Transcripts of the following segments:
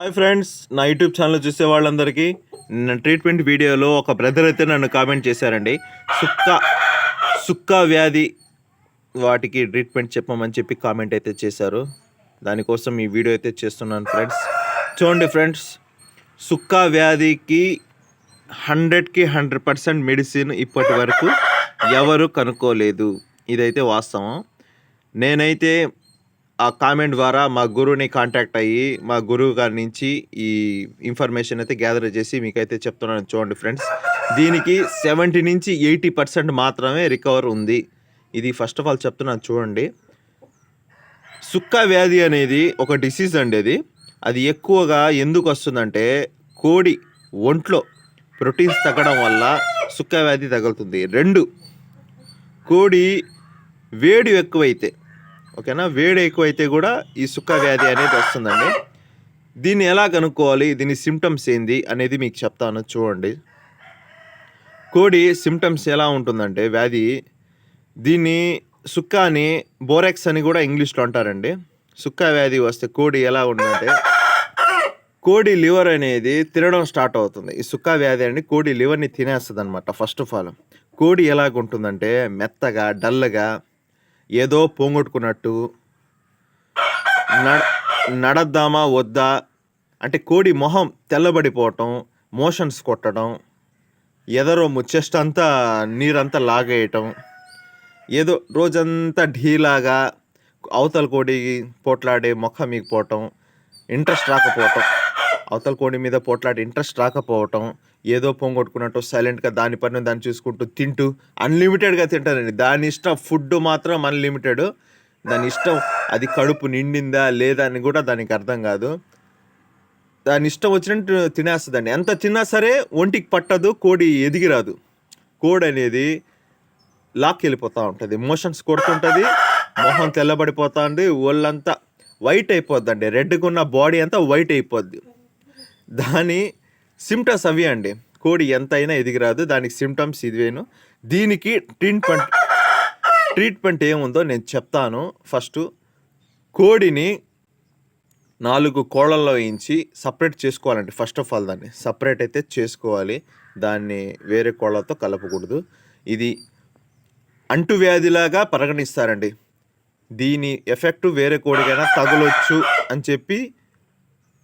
Hi friends నా YouTube channel చూసే వాళ్ళందరికీ ట్రీట్మెంట్ వీడియోలో ఒక బ్రదర్ అయితే నన్ను కామెంట్ చేశారండి. సుక్క సుక్క వ్యాధి వాటికి ట్రీట్మెంట్ చెప్పమని చెప్పి కామెంట్ అయితే చేశారు. దానికోసం ఈ వీడియో అయితే చేస్తున్నాను ఫ్రెండ్స్. చూడండి ఫ్రెండ్స్ సుక్క వ్యాధికి హండ్రెడ్కి హండ్రెడ్ పర్సెంట్ మెడిసిన్ ఇప్పటి వరకు ఎవరు కనుక్కోలేదు. ఇదైతే వాస్తవం. నేనైతే ఆ కామెంట్ ద్వారా మా గురువుని కాంటాక్ట్ అయ్యి మా గురువు గారి నుంచి ఈ ఇన్ఫర్మేషన్ అయితే గ్యాదర్ చేసి మీకైతే చెప్తున్నాను చూడండి ఫ్రెండ్స్ దీనికి సెవెంటీ నుంచి ఎయిటీ పర్సెంట్ మాత్రమే రికవర్ ఉంది. ఇది ఫస్ట్ ఆఫ్ ఆల్ చెప్తున్నాను చూడండి. సుక్క వ్యాధి అనేది ఒక డిసీజ్ అండి అది. అది ఎక్కువగా ఎందుకు వస్తుందంటే కోడి ఒంట్లో ప్రోటీన్స్ తగ్గడం వల్ల సుక్క వ్యాధి తగులుతుంది. రెండు కోడి వేడి ఎక్కువైతే ఓకేనా? వేడి ఎక్కువైతే కూడా ఈ సుక్క వ్యాధి అనేది వస్తుందండి. దీన్ని ఎలా కనుక్కోవాలి? దీని సిమ్టమ్స్ ఏంది అనేది మీకు చెప్తాను చూడండి. కోడి సిమ్టమ్స్ ఎలా ఉంటుందంటే వ్యాధి దీన్ని సుక్క అని బోరెక్స్ అని కూడా ఇంగ్లీష్లో అంటారండి. సుక్క వ్యాధి వస్తే కోడి ఎలా ఉందంటే కోడి లివర్ అనేది తినడం స్టార్ట్ అవుతుంది. ఈ సుక్క వ్యాధి అనేది కోడి లివర్ని తినేస్తుంది అనమాట ఫస్ట్ ఆఫ్ ఆల్. కోడి ఎలాగుంటుందంటే మెత్తగా డల్గా ఏదో పోగొట్టుకున్నట్టు నడద్దామా వద్దా? అంటే కోడి మొహం తెల్లబడిపోవటం మోషన్స్ కొట్టడం ఎదరో ముచ్చెస్ట్ అంతా నీరంతా లాగేయటం ఏదో రోజంతా ఢీలాగా అవతల కోడి పోట్లాడే మొక్క మీకు పోవటం ఇంట్రెస్ట్ రాకపోవటం. అవతల కోడి మీద పోట్లాడే ఇంట్రెస్ట్ రాకపోవటం ఏదో పొంగొట్టుకున్నట్టు సైలెంట్గా దాని పని దాన్ని చూసుకుంటూ తింటూ అన్లిమిటెడ్గా తింటారండి దాని ఇష్టం ఫుడ్ మాత్రం అన్లిమిటెడ్ దాని ఇష్టం అది కడుపు నిండిందా లేదా అని కూడా దానికి అర్థం కాదు. దాని ఇష్టం వచ్చినట్టు తినేస్తుందండి. ఎంత తిన్నా సరే ఒంటికి పట్టదు కోడి ఎదిగిరాదు కోడి అనేది లాక్ వెళ్ళిపోతూ ఉంటుంది. మోషన్స్ కొడుతుంటుంది మొహం తెల్లబడిపోతుంది ఒళ్ళంతా వైట్ అయిపోద్దండి. రెడ్గా ఉన్న బాడీ అంతా వైట్ అయిపోద్ది. దాని సిమ్టమ్స్ అవి అండి. కోడి ఎంతైనా ఎదిగిరాదు. దానికి సిమ్టమ్స్ ఇదివేను దీనికి ట్రీట్మెంట్ ట్రీట్మెంట్ ఏముందో నేను చెప్తాను. ఫస్ట్ కోడిని నాలుగు కోళ్ళల్లో వేయించి సపరేట్ చేసుకోవాలండి. ఫస్ట్ ఆఫ్ ఆల్ దాన్ని సపరేట్ అయితే చేసుకోవాలి. దాన్ని వేరే కోళ్ళతో కలపకూడదు. ఇది అంటువ్యాధిలాగా పరిగణిస్తారండి. దీని ఎఫెక్ట్ వేరే కోడికైనా తగులొచ్చు అని చెప్పి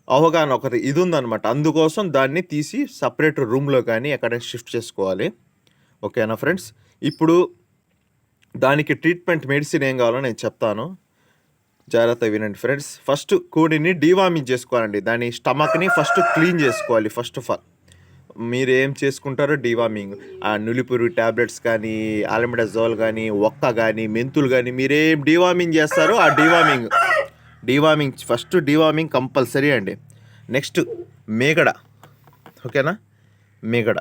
అవగాహన ఒకటి ఇది ఉందన్నమాట అందుకోసం దాన్ని తీసి సపరేట్ రూమ్లో కానీ ఎక్కడైనా షిఫ్ట్ చేసుకోవాలి. ఓకేనా ఫ్రెండ్స్? ఇప్పుడు దానికి ట్రీట్మెంట్ మెడిసిన్ ఏం కావాలో నేను చెప్తాను. జాగ్రత్త వినండి ఫ్రెండ్స్. ఫస్ట్ కోడిని డీవామింగ్ చేసుకోవాలండి. దాని స్టమక్ని ఫస్ట్ క్లీన్ చేసుకోవాలి ఫస్ట్ ఆఫ్ ఆల్. మీరు ఏం చేసుకుంటారో డీవామింగ్. ఆ నులిపురు ట్యాబ్లెట్స్ కానీ ఆలమిడజోల్ కానీ ఒక్క కానీ మెంతులు కానీ మీరేం డీవామింగ్ చేస్తారో ఆ deworming. Deworming first deworming compulsory అండి. నెక్స్ట్ మేగడ. ఓకేనా? మేగడ.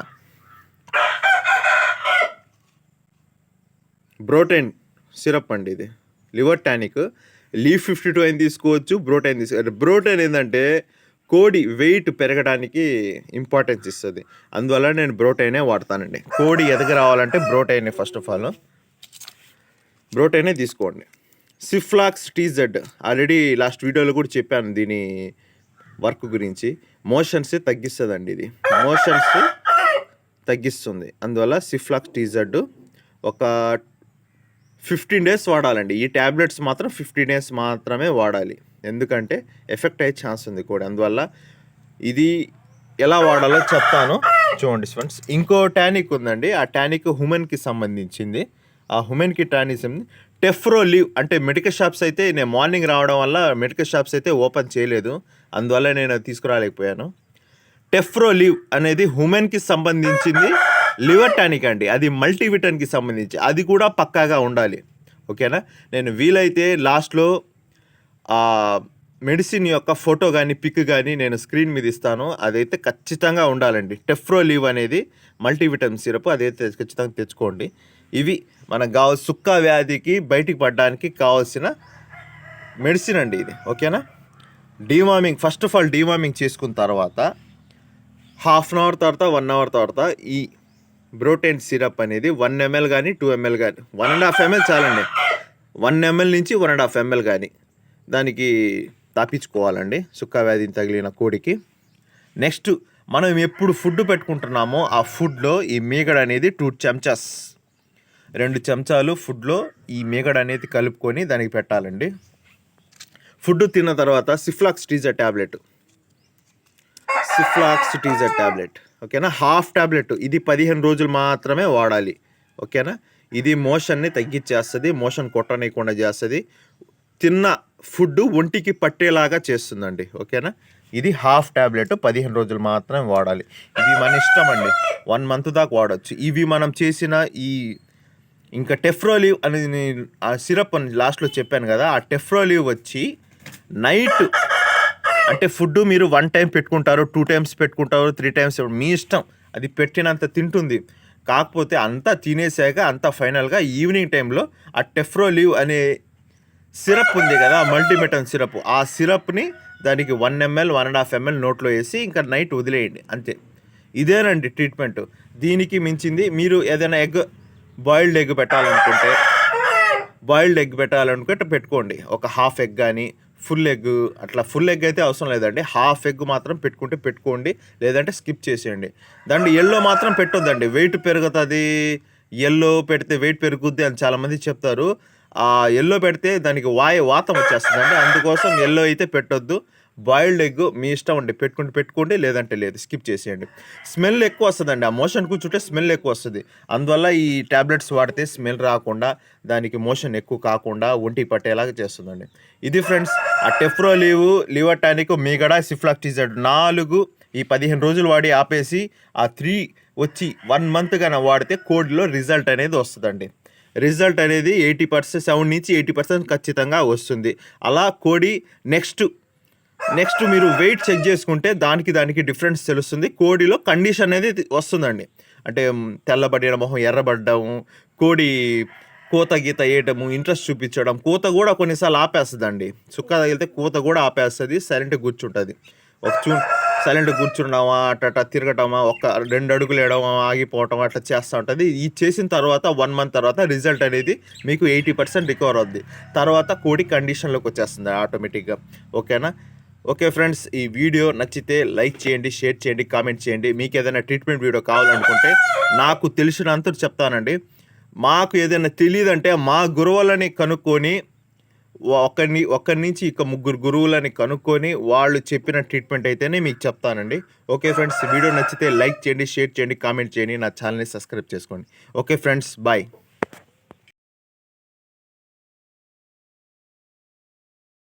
బ్రోటైన్ సిరప్ అండి ఇది. Liver tonic. Liv fifty two అయిన తీసుకోవచ్చు బ్రోటైన్ తీసుకో బ్రోటైన్ ఏంటంటే కోడి వెయిట్ పెరగడానికి ఇంపార్టెన్స్ ఇస్తుంది. అందువల్ల నేను బ్రోటైనే వాడతానండి. కోడి ఎదగ రావాలంటే బ్రోటైనే ఫస్ట్ ఆఫ్ ఆల్. బ్రోటైనే తీసుకోండి. సిఫ్లాక్స్ టీజెడ్ ఆల్రెడీ లాస్ట్ వీడియోలో కూడా చెప్పాను దీని వర్క్ గురించి. మోషన్స్ తగ్గిస్తుందండి ఇది. మోషన్స్ తగ్గిస్తుంది. అందువల్ల సిఫ్లాక్స్ టీజెడ్ ఒక ఫిఫ్టీన్ డేస్ వాడాలండి. ఈ ట్యాబ్లెట్స్ మాత్రం ఫిఫ్టీన్ డేస్ మాత్రమే వాడాలి. ఎందుకంటే ఎఫెక్ట్ అయ్యే ఛాన్స్ ఉంది కూడా. అందువల్ల ఇది ఎలా వాడాలో చెప్తాను. చూడండి ఫ్రెండ్స్ ఇంకో టానిక్ ఉందండి. ఆ టానిక్ హుమెన్కి సంబంధించింది. ఆ హుమెన్కి టానిక్ టెఫ్రో లీవ్ అంటే మెడికల్ షాప్స్ అయితే నేను మార్నింగ్ రావడం వల్ల మెడికల్ షాప్స్ అయితే ఓపెన్ చేయలేదు. అందువల్ల నేను తీసుకురాలేకపోయాను. టెఫ్రో లీవ్ అనేది ఉమెన్కి సంబంధించింది లివర్ టానిక్ అండి. అది మల్టీవిటన్కి సంబంధించి అది కూడా పక్కాగా ఉండాలి. ఓకేనా? నేను వీలైతే లాస్ట్లో మెడిసిన్ యొక్క ఫోటో కానీ పిక్ కానీ నేను స్క్రీన్ మీద ఇస్తాను. అదైతే ఖచ్చితంగా ఉండాలండి. టెఫ్రో లీవ్ అనేది మల్టీవిటమిన్ సిరప్ అదైతే ఖచ్చితంగా తెచ్చుకోండి. ఇవి మనకు కావ సుక్క వ్యాధికి బయటికి పడడానికి కావాల్సిన మెడిసిన్ అండి ఇది. ఓకేనా? Deworming first of all deworming చేసుకున్న తర్వాత హాఫ్ అన్ అవర్ తర్వాత వన్ అవర్ తర్వాత ఈ బ్రోటైన్ సిరప్ అనేది వన్ ఎంఎల్ కానీ టూ ఎంఎల్ కానీ వన్ అండ్ హాఫ్ ఎంఎల్ చాలండి. వన్ ఎంఎల్ నుంచి వన్ అండ్ హాఫ్ ఎంఎల్ కానీ దానికి తాపించుకోవాలండి సుక్క వ్యాధిని తగిలిన కోడికి. నెక్స్ట్ మనం ఎప్పుడు ఫుడ్ పెట్టుకుంటున్నామో ఆ ఫుడ్లో ఈ మీగడ అనేది టూ చెంచాస్ రెండు చెంచాలు ఫుడ్లో ఈ మీగడ అనేది కలుపుకొని దానికి పెట్టాలండి. ఫుడ్ తిన్న తర్వాత Ciflox TZ tablet Ciflox TZ tablet ఓకేనా? హాఫ్ ట్యాబ్లెట్ ఇది పదిహేను రోజులు మాత్రమే వాడాలి. ఓకేనా? ఇది మోషన్ని తగ్గించేస్తుంది మోషన్ కొట్టనీయకుండా చేస్తుంది. తిన్న ఫుడ్ ఒంటికి పట్టేలాగా చేస్తుందండి. ఓకేనా? ఇది హాఫ్ ట్యాబ్లెట్ పదిహేను రోజులు మాత్రమే వాడాలి. ఇది మన ఇష్టం అండి వన్ మంత్ దాకా వాడచ్చు. ఇవి మనం చేసిన ఈ ఇంకా టెఫ్రోలివ్ అనేది నేను ఆ సిరప్ అని లాస్ట్లో చెప్పాను కదా ఆ టెఫ్రోలివ్ వచ్చి నైట్ అంటే ఫుడ్ మీరు వన్ టైం పెట్టుకుంటారు టూ టైమ్స్ పెట్టుకుంటారు త్రీ టైమ్స్ మీ ఇష్టం. అది పెట్టినంత తింటుంది. కాకపోతే అంతా తినేసాక అంతా ఫైనల్గా ఈవినింగ్ టైంలో ఆ టెఫ్రోలివ్ అనే సిరప్ ఉంది కదా మల్టీమెటన్ సిరప్. ఆ సిరప్ని దానికి one ml one and half ml నోట్లో వేసి ఇంకా నైట్ వదిలేయండి. అంతే. ఇదేనండి ట్రీట్మెంట్. దీనికి మించింది మీరు ఏదైనా ఎగ్ బాయిల్డ్ ఎగ్ పెట్టాలనుకుంటే బాయిల్డ్ ఎగ్ పెట్టాలనుకుంటే పెట్టుకోండి. ఒక హాఫ్ ఎగ్ కానీ ఫుల్ ఎగ్ అట్లా ఫుల్ ఎగ్ అయితే అవసరం లేదండి. హాఫ్ ఎగ్ మాత్రం పెట్టుకుంటే పెట్టుకోండి లేదంటే స్కిప్ చేసేయండి. దాంట్లో ఎల్లో మాత్రం పెట్టొద్దండి. వెయిట్ పెరుగుతుంది. ఎల్లో పెడితే వెయిట్ పెరుగుద్ది అని చాలామంది చెప్తారు. ఆ ఎల్లో పెడితే దానికి వాయు వాతం వచ్చేస్తుందండి అందుకోసం ఎల్లో అయితే పెట్టొద్దు. బాయిల్డ్ ఎగ్ మీ ఇష్టం అండి. పెట్టుకుంటే పెట్టుకోండి లేదంటే లేదు. స్కిప్ చేసేయండి. స్మెల్ ఎక్కువ వస్తుందండి. ఆ మోషన్ కూర్చుంటే స్మెల్ ఎక్కువ వస్తుంది. అందువల్ల ఈ ట్యాబ్లెట్స్ వాడితే స్మెల్ రాకుండా దానికి మోషన్ ఎక్కువ కాకుండా ఒంటి పట్టేలాగా చేస్తుందండి. ఇది ఫ్రెండ్స్ ఆ టెఫ్రో లీవ్ లివర్ టానిక్ మీగడ సిఫ్లాక్టిజెడ్ నాలుగు ఈ పదిహేను రోజులు వాడి ఆపేసి ఆ త్రీ వచ్చి వన్ మంత్ కన వాడితే కోడ్లో రిజల్ట్ అనేది వస్తుందండి. రిజల్ట్ అనేది ఎయిటీ పర్సెంట్ సెవెన్ నుంచి ఎయిటీ పర్సెంట్ ఖచ్చితంగా వస్తుంది. అలా కోడి నెక్స్ట్ నెక్స్ట్ మీరు వెయిట్ చెక్ చేసుకుంటే దానికి దానికి డిఫరెన్స్ తెలుస్తుంది. కోడిలో కండిషన్ అనేది వస్తుందండి. అంటే తెల్లబడిన మొహం ఎర్రబడ్డం కోడి కోత గీత వేయటము ఇంట్రెస్ట్ చూపించడం కోత కూడా కొన్నిసార్లు ఆపేస్తుందండి. చుక్క తగిలితే కోత కూడా ఆపేస్తుంది సరెంట్ కూర్చుంటుంది. ఒక చూ సైలెంట్ కూర్చుండమా అట్ట అట్ట తిరగటమా ఒక రెండు అడుగులు వేయడమా ఆగిపోవటం అట్లా చేస్తూ ఉంటుంది. ఇది చేసిన తర్వాత వన్ మంత్ తర్వాత రిజల్ట్ అనేది మీకు ఎయిటీ పర్సెంట్ రికవర్ అవుద్ది. తర్వాత కోడి కండిషన్లోకి వచ్చేస్తుంది ఆటోమేటిక్గా. ఓకేనా? ఓకే ఫ్రెండ్స్ ఈ వీడియో నచ్చితే లైక్ చేయండి షేర్ చేయండి కామెంట్ చేయండి. మీకు ఏదైనా ట్రీట్మెంట్ వీడియో కావాలనుకుంటే నాకు తెలిసినంత చెప్తానండి. మాకు ఏదైనా తెలియదంటే మా గురువులని కనుక్కొని ఒకరిని ఒకరి నుంచి ఇక ముగ్గురు గురువులని కనుక్కొని వాళ్ళు చెప్పిన ట్రీట్మెంట్ అయితేనే మీకు చెప్తానండి. ఓకే ఫ్రెండ్స్ వీడియో నచ్చితే లైక్ చేయండి షేర్ చేయండి కామెంట్ చేయండి నా ఛానల్ని సబ్స్క్రైబ్ చేసుకోండి. Okay friends bye.